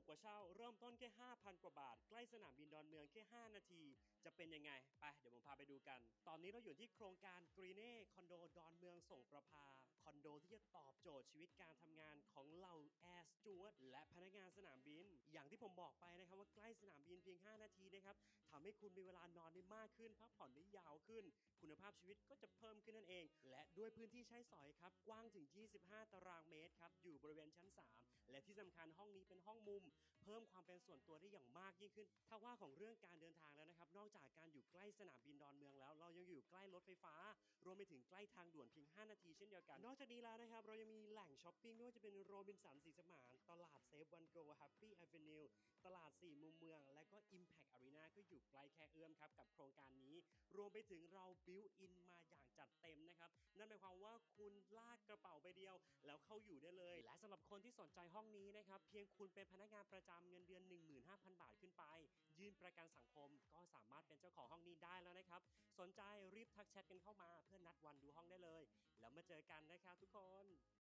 กกว่าเช่า เริ่มต้นแค่ 5,000 กว่าบาท ใกล้สนามบินดอนเมืองแค่ 5 นาที จะเป็นยังไง ไป เดี๋ยวผมพาไปดูกัน ตอนนี้เราอยู่ที่โครงการกรีเน่คอนโดดอนเมืองส่งประภา คอนโดที่จะตอบโจทย์ชีวิตการทำงานของเหล่าแอร์สจวตและพนักงานสนามบิน อย่างที่ผมบอกไปนะครับว่าใกล้สนามบินเพียง 5 นาทีนะครับทำให้คุณมีเวลานอนได้มากขึ้นพักผ่อนได้ยาวขึ้น คุณภาพชีวิตก็จะเพิ่มขึ้นนั่นเอง และด้วยพื้นที่ใช้สอยครับกว้างถึง 25 ตารางเม ตรครับอยู่บริเวณชั้น 3 และที่สำคัญห้องนี้เป็นห้องมุม เพิ่มความเป็นส่วนตัวได้อย่างมากยิ่งขึ้น ถ้าว่าของเรื่องการเดินทางแล้วนะครับ นอกจากการอยู่ใกล้สนามบินดอนเมืองแล้ว เรายังอยู่ใกล้รถไฟฟ้า รวมไปถึงใกล้ทางด่วนเพียง 5 นาทีเช่นเดียวกัน นอกจากนี้แล้วนะครับเรายังมีแหล่งช้อปปิ้งไม่ว่าจะเป็นโรบินสันสีสมานตลาดเซฟวันโกแฮปปี้แอเวนิวตลาด4มุมเมือง และก็ Impact Arena ก็อยู่ใกล้แค่เอื้อมครับกับโครงการนี้ รวมไปถึงเราบิวอินมาอย่างจัดเต็มนะครับนั่นหมายความว่าคุณลากกระเป๋า แล้วเข้าอยู่ได้เลย และสำหรับคนที่สนใจห้องนี้นะครับเพียงคุณเป็นพนักงานประจำเงินเดือน 15,000 บาทขึ้นไป ยื่นประกันสังคมก็สามารถเป็นเจ้าของห้องนี้ได้แล้วนะครับ สนใจรีบทักแชทกันเข้ามาเพื่อนัดวันดูห้องได้เลย แล้วมาเจอกันนะครับทุกคน